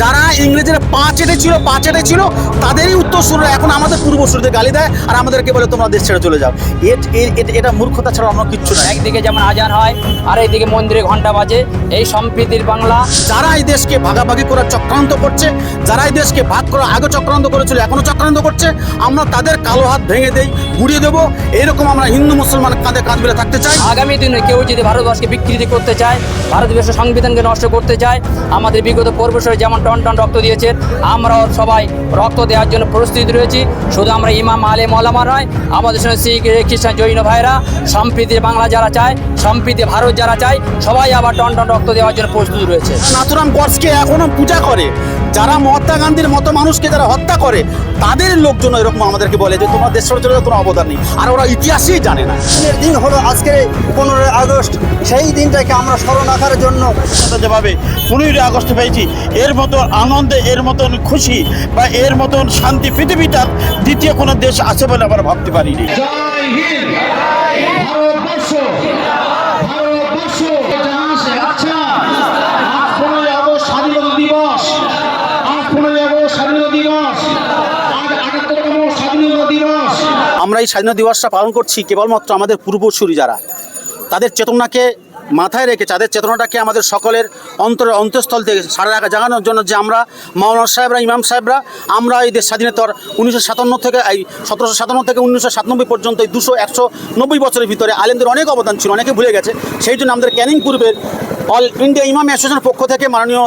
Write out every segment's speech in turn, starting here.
যারা ইংরেজের পা চেটে ছিল পা চেটে ছিল তাদেরই উত্তরসূররা এখন আমাদের পূর্বসূরিদের গালি দেয় আর আমাদেরকে বলে তোমরা দেশ ছেড়ে চলে যাও। এটা মূর্খতা ছাড়া অন্য কিচ্ছু না একদিকে যেমন আজান হয় আর এইদিকে মন্দিরে ঘণ্টা বাজে। এই সম্প্রীতির বাংলা। যারা এই দেশকে ভাগাভাগি করার চক্রান্ত করছে যারা এই দেশকে ভাগ করার আগে চক্রান্ত করেছিল এখনও চক্রান্ত করছে আমরা তাদের কালো হাত ভেঙে দেই গুড়িয়ে দেবো। এরকম আমরা হিন্দু মুসলমান কাঁধে কাঁধ মিলে থাকতে চাই। আগামী দিনে কেউ যদি ভারতবর্ষকে বিকৃতি করতে চায় ভারতবর্ষের সংবিধানকে নষ্ট করতে চায় আমাদের বিগত পূর্বশরে যেমন টন টন রক্ত দিয়েছেন আমরাও সবাই রক্ত দেওয়ার জন্য প্রস্তুতি রয়েছি। শুধু আমরা ইমাম, আলে, মলামা নয়, আমাদের সঙ্গে শিখ খ্রিস্টান, জৈন ভাইরা সম্প্রীতি বাংলা যারা চায়, সম্প্রীতি ভারত যারা চায়, সবাই আবার টন টন রক্ত দেওয়ার জন্য প্রস্তুত রয়েছে। নাথুরাম গডসকে এখনও পূজা করে। যারা মহাত্মা গান্ধীর মতো মানুষকে যারা হত্যা করে তাদের লোকজন এরকম আমাদেরকে বলে যে তোমার দেশ চলে কোনো অবদান নেই। আর ওরা ইতিহাসই জানে না। দিনের দিন হলো আজকে পনেরোই আগস্ট সেই দিনটাকে আমরা স্মরণ রাখার জন্য যেভাবে পনেরোই আগস্ট পেয়েছি এর মতন আনন্দে এর মতন খুশি বা এর মতন শান্তি পৃথিবীটা দ্বিতীয় কোনো দেশ আছে বলে আমরা ভাবতে পারিনি। আমরা এই স্বাধীনতা দিবসটা পালন করছি কেবলমাত্র আমাদের পূর্বসূরি যারা। তাদের চেতনাকে মাথায় রেখে, তাদের চেতনাটাকে আমাদের সকলের অন্তরের অন্তঃস্থল থেকে সারা রাখা, জাগানোর জন্য যে আমরা মাওলানা সাহেবরা, ইমাম সাহেবরা, আমরা এই দেশ স্বাধীনতার উনিশশো সাতান্ন থেকে, এই সতেরোশো সাতান্ন থেকে উনিশশো সাতানব্বই পর্যন্ত এই দুশো একশো নব্বই বছরের ভিতরে আলেমদের অনেক অবদান ছিল, অনেকে ভুলে গেছে। সেই জন্য আমাদের ক্যানিং পূর্বের অল ইন্ডিয়া ইমাম অ্যাসোসিয়েশনের পক্ষ থেকে মাননীয়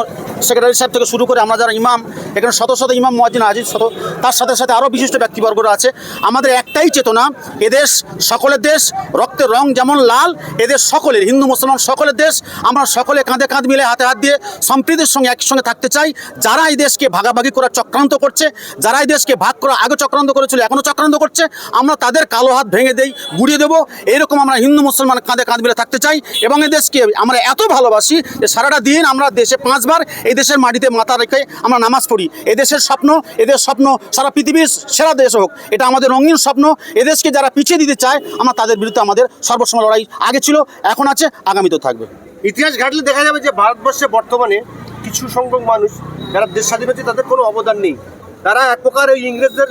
সেক্রেটারি সাহেব থেকে শুরু করে আমরা যারা ইমাম, এখানে শত শত ইমাম মোয়াজিন আজিজ, শত, তার সাথে সাথে আরও বিশিষ্ট ব্যক্তিবর্গরা আছে। আমাদের একটাই চেতনা, এদেশ সকলের দেশ, রক্তের রং যেমন লাল, এদের সকলের, হিন্দু, মুসলমান সকলের দেশ, আমরা সকলে কাঁধে কাঁধ মিলে হাতে হাত দিয়ে সম্প্রীতির সঙ্গে একসঙ্গে থাকতে চাই। যারা এই দেশকে ভাগাভাগি করার চক্রান্ত করছে, যারা এই দেশকে ভাগ করা আগে চক্রান্ত করেছিল এখনও চক্রান্ত করছে, আমরা তাদের কালো হাত ভেঙে দেই, গুড়িয়ে দেবো। এরকম আমরা হিন্দু, মুসলমান কাঁধে কাঁধ মিলে থাকতে চাই এবং এই দেশকে আমরা এত ভালোবাসি যে সারাটা দিন আমরা দেশে পাঁচবার এই দেশের মাটিতে মাথা রেখে আমরা নামাজ পড়ি। এদেশের স্বপ্ন, এদের স্বপ্ন সারা পৃথিবীর সেরা দেশ হোক, এটা আমাদের রঙিন স্বপ্ন। এদেশকে যারা পিছিয়ে দিতে চায়, আমরা তাদের বিরুদ্ধে আমাদের সর্বসময় লড়াই আগে ছিল, এখন আছে, আগামীতেও থাকবে। ইতিহাস ঘাটলে দেখা যাবে যে ভারতবর্ষে বর্তমানে কিছু সংখ্যক মানুষ যারা দেশ স্বাধীন হচ্ছে তাদের কোনো অবদান নেই। তারা এক প্রকার ওই ইংরেজদের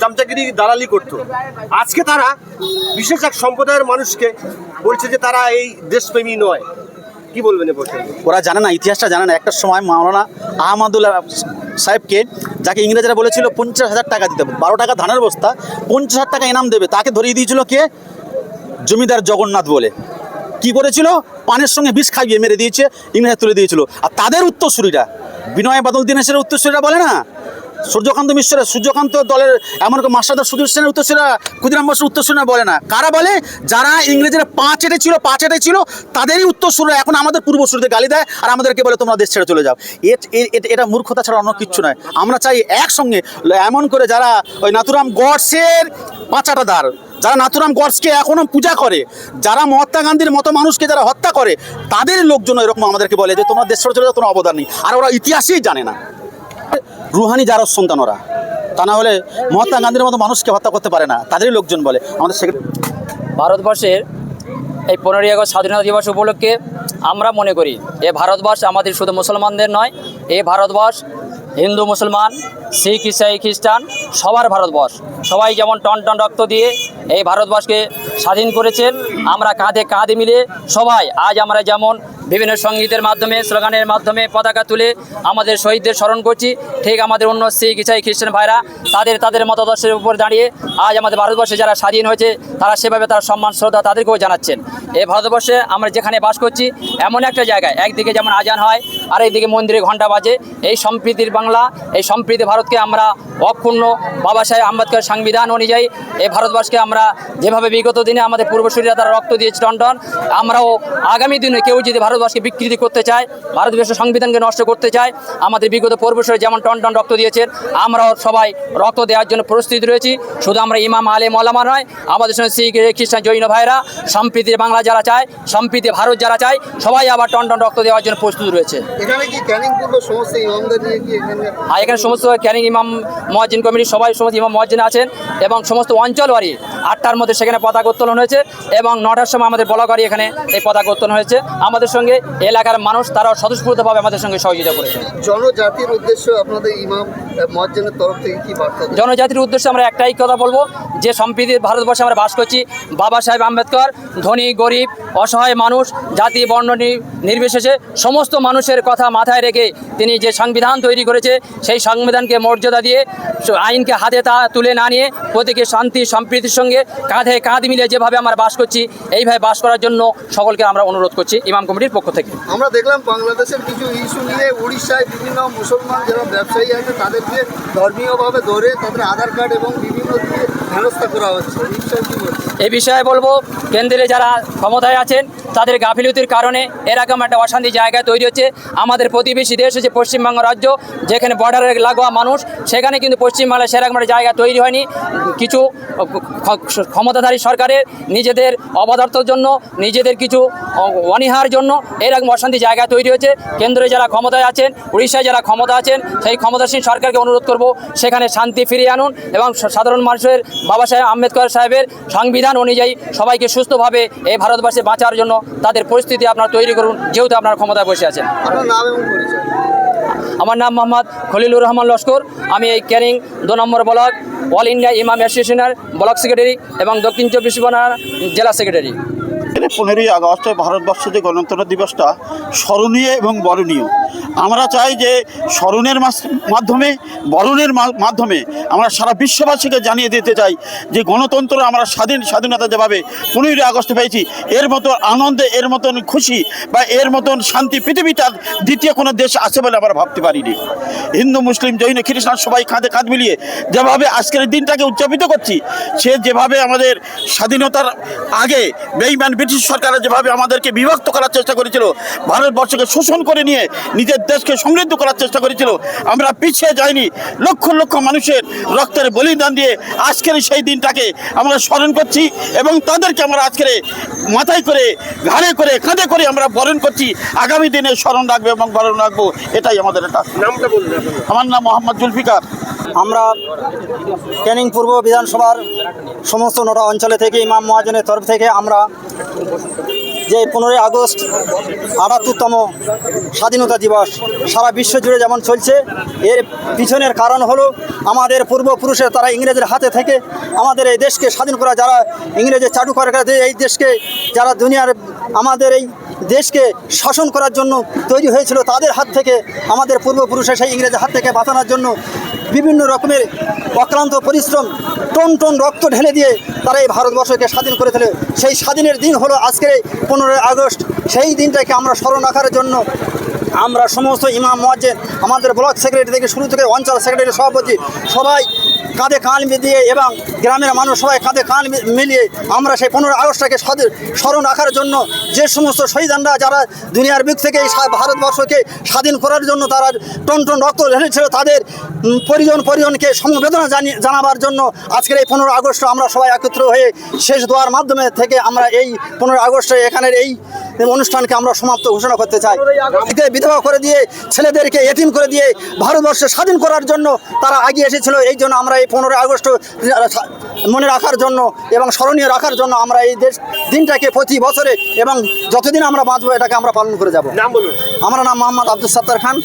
চামচাগিরি, দালালি করতো। আজকে তারা বিশেষ এক সম্প্রদায়ের মানুষকে বলছে যে তারা এই দেশপ্রেমী নয়। কি বলবেন ওরা জানে না, ইতিহাসটা জানে না। একটা সময় মাওলানা আহমদুল্লাহ সাহেবকে, যাকে ইংরেজরা বলেছিল পঞ্চাশ হাজার টাকা দিতে বারো টাকা ধানের বস্তা, পঞ্চাশ হাজার টাকা ইনাম দেবে, তাকে ধরিয়ে দিয়েছিল কে? জমিদার জগন্নাথ বলে। কি করেছিল? পানের সঙ্গে বিষ খাইয়ে মেরে দিয়েছে ইংরেজ তুলে দিয়েছিল। আর তাদের উত্তরসূরিরা, বিনয় বাদল দীনেশের উত্তরসূরিরা বলে না? সূর্যকান্ত মিশ্রের, সূর্যকান্ত দলের এমন কি মাস্টারদার সুধীর সেনের উত্তরসূরিরা ক্ষুদিরাম বসুর উত্তরসূরিরা বলে না। কারা বলে? যারা ইংরেজের পা চেটে ছিল পা চেটে ছিল, তাদেরই উত্তর উত্তরসূরিরা এখন আমাদের পূর্ব পূর্বসূরিদের গালি দেয় আর আমাদেরকে বলে তোমরা দেশ ছেড়ে চলে যাও। এটা মূর্খতা ছাড়া অন্য কিচ্ছু নয়। আমরা চাই একসঙ্গে এমন করে যারা ওই নাথুরাম গডসের পাঁচাটা দ্বার যারা নাথুরাম গডসকে এখনও পূজা করে, যারা মহাত্মা গান্ধীর মতো মানুষকে যারা হত্যা করে, তাদের লোকজন এরকম আমাদেরকে বলে যে তোমরা দেশ ছেড়ে চলে যাও, কোনো অবদান নেই। আর ওরা ইতিহাসই জানে না। রুহানি যারা সন্তান ওরা। তা না হলে মহাত্মা গান্ধীর মতো মানুষকে হত্যা করতে পারে না। তাদেরই লোকজন বলে। আমাদের সে ভারতবর্ষের এই পনেরোই আগস্ট স্বাধীনতা দিবস উপলক্ষে আমরা মনে করি, এ ভারতবর্ষ আমাদের শুধু মুসলমানদের নয়, এ ভারতবর্ষ হিন্দু, মুসলমান, শিখ, ইসাই, খ্রিস্টান, সবার ভারতবর্ষ। সবাই যেমন টন টন রক্ত দিয়ে এই ভারতবর্ষকে স্বাধীন করেছেন, আমরা কাঁধে কাঁধে মিলে সবাই আজ আমরা যেমন বিভিন্ন সঙ্গীতের মাধ্যমে, স্লোগানের মাধ্যমে পতাকা তুলে আমাদের শহীদদের স্মরণ করছি। ঠিক আমাদের অন্য শিখ, ইসাই, খ্রিস্টান ভাইরা, তাদের তাদের মতাদর্শের উপর দাঁড়িয়ে আজ আমাদের ভারতবর্ষে যারা স্বাধীন হয়েছে, তারা সেভাবে তার সম্মান, শ্রদ্ধা তাদেরকেও জানাচ্ছেন। এই ভারতবর্ষে আমরা যেখানে বাস করছি, এমন একটা জায়গায়, একদিকে যেমন আজান হয় আর এইদিকে মন্দিরে ঘণ্টা বাজে। এই সম্প্রীতির বাংলা, এই সম্প্রীতি ভারতকে আমরা অক্ষুণ্ণ, বাবা সাহেব আম্বেদকর সংবিধান অনুযায়ী এই ভারতবর্ষকে আমরা যেভাবে বিগত দিনে আমাদের পূর্বসূরীরা তারা রক্ত দিয়েছে টন আমরাও আগামী দিনে কেউ যদি ভারতবর্ষকে বিকৃতি করতে চায় ভারতবর্ষের সংবিধানকে নষ্ট করতে চায় আমাদের বিগত পূর্বসূরী যেমন টন টন রক্ত দিয়েছেন আমরাও সবাই রক্ত দেওয়ার জন্য প্রস্তুত রয়েছি। শুধু আমরা ইমাম আলে মলামা নয় আমাদের সঙ্গে শিখ খ্রিস্টান জৈন ভাইরা সম্প্রীতির বাংলা যারা চায় সম্প্রীতি ভারত যারা চায় সবাই আবার টন টন রক্ত দেওয়ার জন্য প্রস্তুত রয়েছে। কি এখানে আর এখানে সমস্ত ক্যানিং ইমাম মহাজিন কমিটির সবাই সমস্ত ইমাম মহাজিন আছেন এবং সমস্ত অঞ্চলবাড়ি আটটার মধ্যে সেখানে পতাকা উত্তোলন হয়েছে এবং নটার সময় আমাদের বলাগাড়ি এখানে এই পতাকা উত্তোলন হয়েছে। আমাদের সঙ্গে এলাকার মানুষ তারাও স্বতঃস্ফূর্তভাবে আমাদের সঙ্গে সহযোগিতা করেছে। জনজাতির উদ্দেশ্য আপনাদের ইমাম মজ্জেনের তরফ থেকে কি বার্তা জনজাতির উদ্দেশ্যে আমরা একটাই কথা বলব যে সম্প্রীতির ভারতবর্ষে আমরা বাস করছি বাবা সাহেব আম্বেদকর ধনী গরিব অসহায় মানুষ জাতি বর্ণ নির্বিশেষে সমস্ত মানুষের কথা মাথায় রেখে তিনি যে সংবিধান তৈরি করেছে সেই সংবিধানকে মর্যাদা দিয়ে আইনকে হাতে তা তুলে না নিয়ে প্রত্যেকে শান্তি সম্প্রীতির সঙ্গে কাঁধে কাঁধ মিলে যেভাবে আমরা বাস করছি এইভাবে বাস করার জন্য সকলকে আমরা অনুরোধ করছি। ইমাম কমিটির পক্ষ থেকে? আমরা দেখলাম বাংলাদেশের কিছু ইস্যু নিয়ে উড়িষ্যায় বিভিন্ন মুসলমান যারা ব্যবসায়ী আছে, তাদেরকে ধর্মীয়ভাবে ধরে তাদের আধার কার্ড এবং বিভিন্ন দিয়ে হেনস্থা করা হচ্ছে। নিশ্চয় এ বিষয়ে বলব, কেন্দ্রে যারা ক্ষমতায় আছেন, তাদের গাফিলতির কারণে এরকম একটা অশান্তি জায়গা তৈরি হচ্ছে। আমাদের প্রতিবেশী দেশ হচ্ছে পশ্চিমবঙ্গ রাজ্য, যেখানে বর্ডারে লাগোয়া মানুষ, সেখানে কিন্তু পশ্চিমবাংলায় সেরকম একটা জায়গা তৈরি হয়নি। কিছু ক্ষমতাধারী সরকারের নিজেদের অবদার্থর জন্য, নিজেদের কিছু অনীহার জন্য এরকম অশান্তি জায়গা তৈরি হয়েছে। কেন্দ্রে যারা ক্ষমতায় আছেন, উড়িষ্যায় যারা ক্ষমতা আছেন, সেই ক্ষমতাসীন সরকারকে অনুরোধ করব, সেখানে শান্তি ফিরিয়ে আনুন এবং সাধারণ মানুষের বাবা সাহেব আম্বেদকর সাহেবের সংবিধান অনুযায়ী সবাইকে সুস্থভাবে এই ভারতবর্ষে বাঁচার জন্য তাদের পরিস্থিতি আপনার তৈরি করুন যেহেতু আপনার ক্ষমতায় বসে আছেন। আমার নাম মোহাম্মদ খলিলুর রহমান লস্কর। আমি এই ক্যানিং দু নম্বর ব্লক অল ইন্ডিয়া ইমাম অ্যাসোসিয়েশনের ব্লক সেক্রেটারি এবং দক্ষিণ চব্বিশ পরগনার জেলা সেক্রেটারি। পনেরোই আগস্টে ভারতবর্ষে যে গণতন্ত্র দিবসটা স্মরণীয় এবং বরণীয়। আমরা চাই যে স্মরণের মাধ্যমে, বরণের মাধ্যমে আমরা সারা বিশ্ববাসীকে জানিয়ে দিতে চাই যে গণতন্ত্র আমরা স্বাধীন স্বাধীনতা যেভাবে পনেরোই আগস্ট পেয়েছি, এর মতো আনন্দে, এর মতন খুশি বা এর মতন শান্তি পৃথিবীটার দ্বিতীয় কোনো দেশ আছে বলে আমরা ভাবতে পারিনি। হিন্দু, মুসলিম, জৈন, খ্রিস্টান সবাই কাঁধে কাঁধ মিলিয়ে যেভাবে আজকের দিনটাকে উদযাপিত করছি, সে যেভাবে আমাদের স্বাধীনতার আগে বেইমান ব্রিটিশ সরকার যেভাবে আমাদেরকে বিভক্ত করার চেষ্টা করেছিল ভারতবর্ষকে শোষণ করে নিয়ে নিজের দেশকে সমৃদ্ধ করার চেষ্টা করেছিল আমরা পিছিয়ে যাইনি। লক্ষ লক্ষ মানুষের রক্তের বলিদান দিয়ে আজকের সেই দিনটাকে আমরা স্মরণ করছি এবং তাদেরকে আমরা আজকের মাথায় করে ঘাড়ে করে কাঁধে করে আমরা বরণ করছি। আগামী দিনে স্মরণ রাখব এবং বরণ রাখব এটাই আমাদের নামটা বলবেন আমার নাম মোহাম্মদ জুলফিকার। আমরা ক্যানিং পূর্ব বিধানসভার সমস্ত নটা অঞ্চলে থেকে, ইমাম মহাজনের তরফ থেকে আমরা যে পনেরোই আগস্ট আটাত্তরতম স্বাধীনতা দিবস সারা বিশ্ব জুড়ে যেমন চলছে, এর পিছনের কারণ হলো আমাদের পূর্বপুরুষের তারা ইংরেজের হাতে থেকে আমাদের এই দেশকে স্বাধীন করা, যারা ইংরেজের চাটু করার কাছে এই দেশকে, যারা দুনিয়ার আমাদের এই দেশকে শাসন করার জন্য তৈরি হয়েছিল, তাদের হাত থেকে, আমাদের পূর্বপুরুষের সেই ইংরেজের হাত থেকে বাঁচানোর জন্য বিভিন্ন রকমের অক্লান্ত পরিশ্রম, টন টন রক্ত ঢেলে দিয়ে তারা এই ভারতবর্ষকে স্বাধীন করে তোলে। সেই স্বাধীনের দিন হলো আজকের পনেরোই আগস্ট। সেই দিনটাকে আমরা স্মরণ রাখার জন্য আমরা সমস্ত ইমাম মজ্জেদ আমাদের ব্লক সেক্রেটারি থেকে শুরু থেকে অঞ্চল সেক্রেটারি, সভাপতি সবাই কাঁধে কান দিয়ে এবং গ্রামের মানুষ সবাই কাঁধে কান মিলিয়ে আমরা সেই পনেরোই আগস্টটাকে স্মরণ রাখার জন্য যে সমস্ত শহীদানরা যারা দুনিয়ার বুক থেকে এই ভারতবর্ষকে স্বাধীন করার জন্য তারা টন টন রক্ত ঢেলেছিল, তাদের পরিজন পরিজনকে সমবেদনা জানিয়ে জানাবার জন্য আজকের এই পনেরো আগস্ট আমরা সবাই একত্র হয়ে শেষ দোয়ার মাধ্যমে থেকে আমরা এই পনেরো আগস্টে এখানের এই অনুষ্ঠানকে আমরা সমাপ্ত ঘোষণা করতে চাই। বিধবা করে দিয়ে, ছেলেদেরকে এতিম করে দিয়ে ভারতবর্ষ স্বাধীন করার জন্য তারা এগিয়ে এসেছিল। এই জন্য আমরা এই পনেরোই আগস্ট মনে রাখার জন্য এবং স্মরণীয় রাখার জন্য আমরা এই দেশ দিনটাকে প্রতি বছরে এবং যতদিন আমরা বাঁচবো এটাকে আমরা পালন করে যাব। নাম বলুন। আমার নাম মোহাম্মদ আব্দুল সত্তার খান।